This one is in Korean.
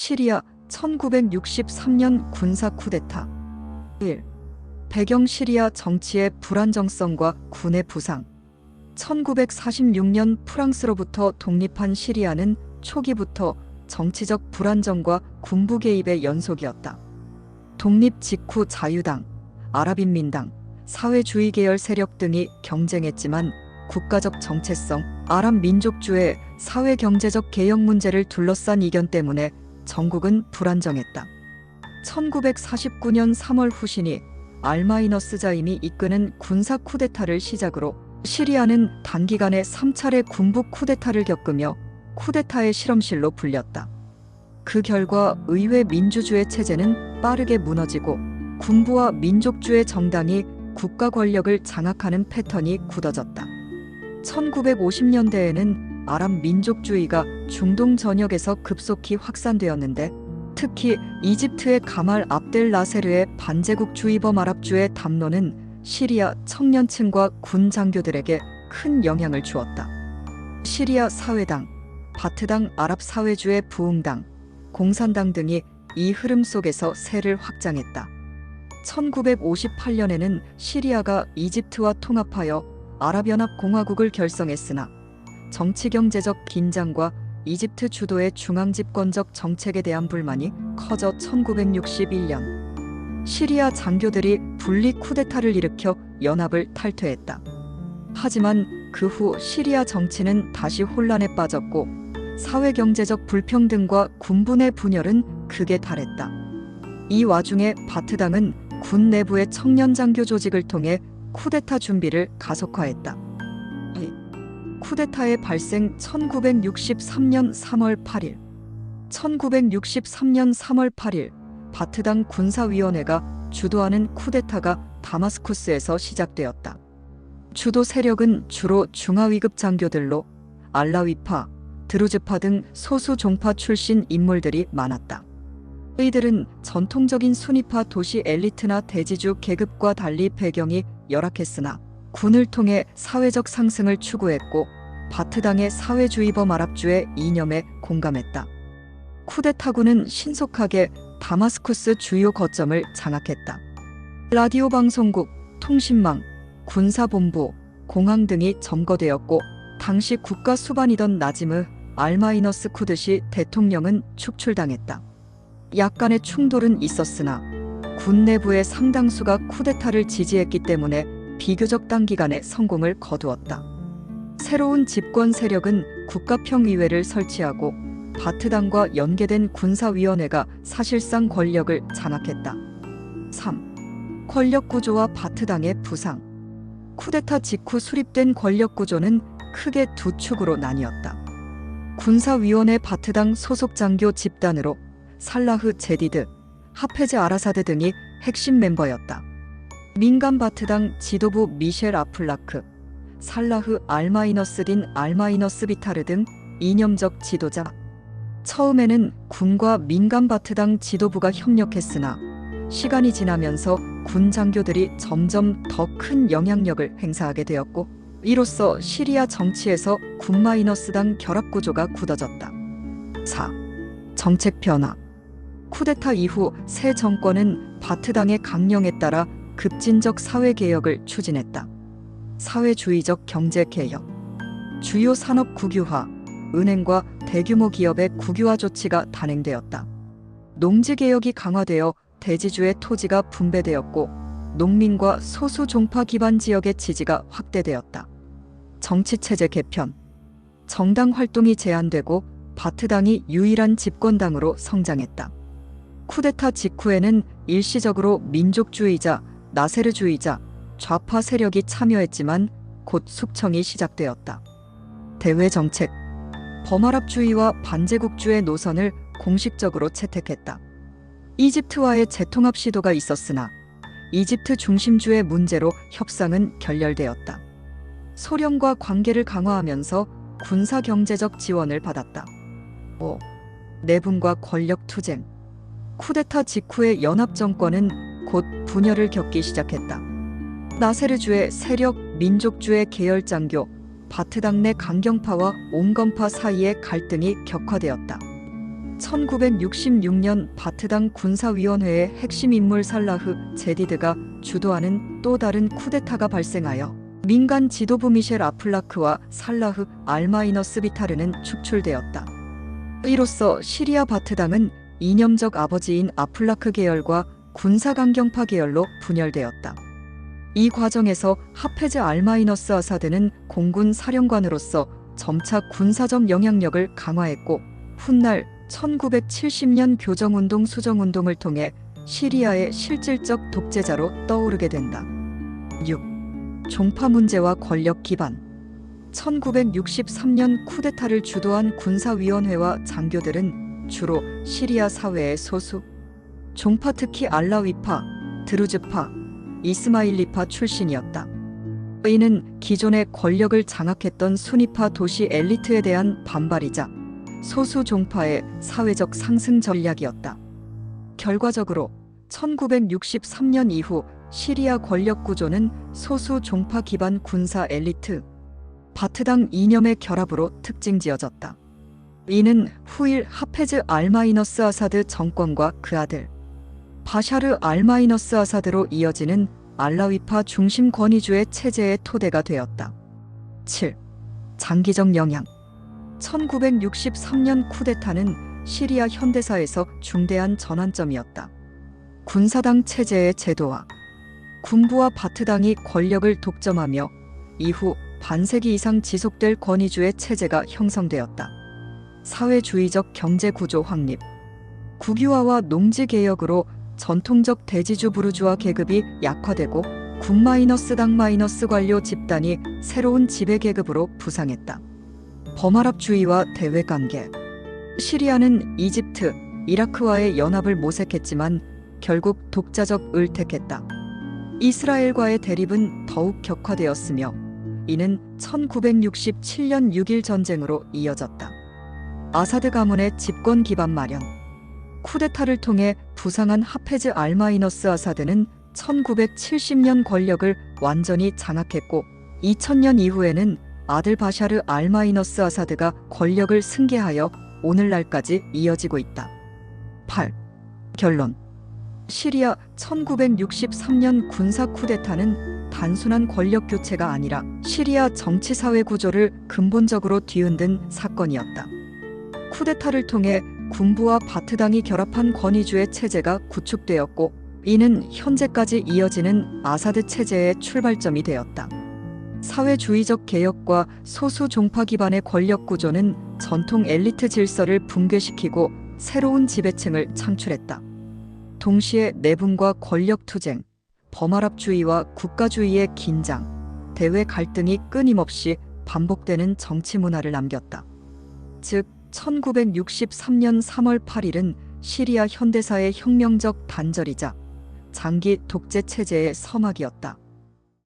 시리아 1963년 군사 쿠데타 1. 배경 시리아 정치의 불안정성과 군의 부상 1946년 프랑스로부터 독립한 시리아는 초기부터 정치적 불안정과 군부 개입의 연속이었다. 독립 직후 자유당, 아랍인민당, 사회주의 계열 세력 등이 경쟁했지만 국가적 정체성, 아랍 민족주의 사회 경제적 개혁 문제를 둘러싼 이견 때문에 전국은 불안정했다. 1949년 3월 후신이 알마이너스 자임이 이끄는 군사 쿠데타를 시작으로 시리아는 단기간에 3차례 군부 쿠데타를 겪으며 쿠데타의 실험실로 불렸다. 그 결과 의회 민주주의 체제는 빠르게 무너지고 군부와 민족주의 정당이 국가 권력을 장악하는 패턴이 굳어졌다. 1950년대에는 아랍 민족주의가 중동 전역에서 급속히 확산되었는데 특히 이집트의 가말 압델 나세르의 반제국주의범 아랍주의 담론은 시리아 청년층과 군 장교들에게 큰 영향을 주었다. 시리아 사회당, 바트당 아랍 사회주의 부흥당, 공산당 등이 이 흐름 속에서 세를 확장했다. 1958년에는 시리아가 이집트와 통합하여 아랍연합공화국을 결성했으나 정치 경제적 긴장과 이집트 주도의 중앙집권적 정책에 대한 불만이 커져 1961년 시리아 장교들이 분리 쿠데타를 일으켜 연합을 탈퇴했다. 하지만 그 후 시리아 정치는 다시 혼란에 빠졌고 사회 경제적 불평등과 군분의 분열은 극에 달했다. 이 와중에 바트당은 군 내부의 청년 장교 조직을 통해 쿠데타 준비를 가속화했다. 쿠데타의 발생 1963년 3월 8일. 1963년 3월 8일 바트당 군사위원회가 주도하는 쿠데타가 다마스쿠스에서 시작되었다. 주도 세력은 주로 중하위급 장교들로 알라위파, 드루즈파 등 소수 종파 출신 인물들이 많았다. 이들은 전통적인 순위파 도시 엘리트나 대지주 계급과 달리 배경이 열악했으나 군을 통해 사회적 상승을 추구했고 바트당의 사회주의범 아랍주의 이념에 공감했다. 쿠데타군은 신속하게 다마스쿠스 주요 거점을 장악했다. 라디오 방송국, 통신망, 군사본부, 공항 등이 점거되었고 당시 국가 수반이던 나지무 알마이너스 쿠드시 대통령은 축출당했다. 약간의 충돌은 있었으나 군 내부의 상당수가 쿠데타를 지지했기 때문에 비교적 단기간에 성공을 거두었다. 새로운 집권 세력은 국가평의회를 설치하고 바트당과 연계된 군사위원회가 사실상 권력을 장악했다. 3. 권력구조와 바트당의 부상 쿠데타 직후 수립된 권력구조는 크게 두 축으로 나뉘었다. 군사위원회 바트당 소속 장교 집단으로 살라흐 제디드, 하페즈 아라사드 등이 핵심 멤버였다. 민간 바트당 지도부 미셸 아플라크, 살라흐 알마이너스딘 알마이너스 비타르 등 이념적 지도자. 처음에는 군과 민간 바트당 지도부가 협력했으나 시간이 지나면서 군 장교들이 점점 더 큰 영향력을 행사하게 되었고 이로써 시리아 정치에서 군 마이너스당 결합 구조가 굳어졌다. 4. 정책 변화 쿠데타 이후 새 정권은 바트당의 강령에 따라 급진적 사회 개혁을 추진했다. 사회주의적 경제 개혁, 주요 산업 국유화, 은행과 대규모 기업의 국유화 조치가 단행되었다. 농지 개혁이 강화되어 대지주의 토지가 분배되었고 농민과 소수 종파 기반 지역의 지지가 확대되었다. 정치 체제 개편, 정당 활동이 제한되고 바트당이 유일한 집권당으로 성장했다. 쿠데타 직후에는 일시적으로 민족주의자, 나세르주의자, 좌파 세력이 참여했지만 곧 숙청이 시작되었다. 대외 정책, 범아랍주의와 반제국주의 노선을 공식적으로 채택했다. 이집트와의 재통합 시도가 있었으나 이집트 중심주의 문제로 협상은 결렬되었다. 소련과 관계를 강화하면서 군사 경제적 지원을 받았다. 5. 내분과 권력 투쟁. 쿠데타 직후의 연합 정권은 곧 분열을 겪기 시작했다. 나세르주의 세력 민족주의 계열 장교 바트당 내 강경파와 온건파 사이의 갈등이 격화되었다. 1966년 바트당 군사위원회의 핵심 인물 살라흐 제디드가 주도하는 또 다른 쿠데타가 발생하여 민간 지도부 미셸 아플라크와 살라흐 알마이너스 비타르는 축출되었다. 이로써 시리아 바트당은 이념적 아버지인 아플라크 계열과 군사강경파 계열로 분열되었다. 이 과정에서 하페즈 알마이너스 아사드는 공군 사령관으로서 점차 군사적 영향력을 강화했고 훗날 1970년 교정운동 수정운동을 통해 시리아의 실질적 독재자로 떠오르게 된다. 6. 종파 문제와 권력 기반 1963년 쿠데타를 주도한 군사위원회와 장교들은 주로 시리아 사회의 소수 종파 특히 알라위파, 드루즈파, 이스마일리파 출신이었다. 이는 기존의 권력을 장악했던 순위파 도시 엘리트에 대한 반발이자 소수 종파의 사회적 상승 전략이었다. 결과적으로 1963년 이후 시리아 권력 구조는 소수 종파 기반 군사 엘리트, 바트당 이념의 결합으로 특징 지어졌다. 이는 후일 하페즈 알마이너스 아사드 정권과 그 아들 바샤르 알마이너스 아사드로 이어지는 알라위파 중심 권위주의 체제의 토대가 되었다. 7. 장기적 영향 1963년 쿠데타는 시리아 현대사에서 중대한 전환점이었다. 군사당 체제의 제도화, 군부와 바트당이 권력을 독점하며 이후 반세기 이상 지속될 권위주의 체제가 형성되었다. 사회주의적 경제 구조 확립, 국유화와 농지 개혁으로 전통적 대지주 부르주아 계급이 약화되고 군 마이너스 당 마이너스 관료 집단이 새로운 지배 계급으로 부상했다. 범아랍주의와 대외 관계 시리아는 이집트, 이라크와의 연합을 모색했지만 결국 독자적 을 택했다. 이스라엘과의 대립은 더욱 격화되었으며 이는 1967년 6일 전쟁으로 이어졌다. 아사드 가문의 집권 기반 마련 쿠데타를 통해 부상한 하페즈 알마이너스 아사드는 1970년 권력을 완전히 장악했고 2000년 이후에는 아들 바샤르 알마이너스 아사드가 권력을 승계하여 오늘날까지 이어지고 있다. 8. 결론 시리아 1963년 군사 쿠데타는 단순한 권력 교체가 아니라 시리아 정치 사회 구조를 근본적으로 뒤흔든 사건이었다. 쿠데타를 통해 군부와 바트당이 결합한 권위주의 체제가 구축되었고 이는 현재까지 이어지는 아사드 체제의 출발점이 되었다. 사회주의적 개혁과 소수 종파 기반의 권력 구조는 전통 엘리트 질서를 붕괴시키고 새로운 지배층을 창출했다. 동시에 내분과 권력 투쟁, 범아랍주의와 국가주의의 긴장, 대외 갈등이 끊임없이 반복되는 정치 문화를 남겼다. 즉 1963년 3월 8일은 시리아 현대사의 혁명적 단절이자 장기 독재 체제의 서막이었다.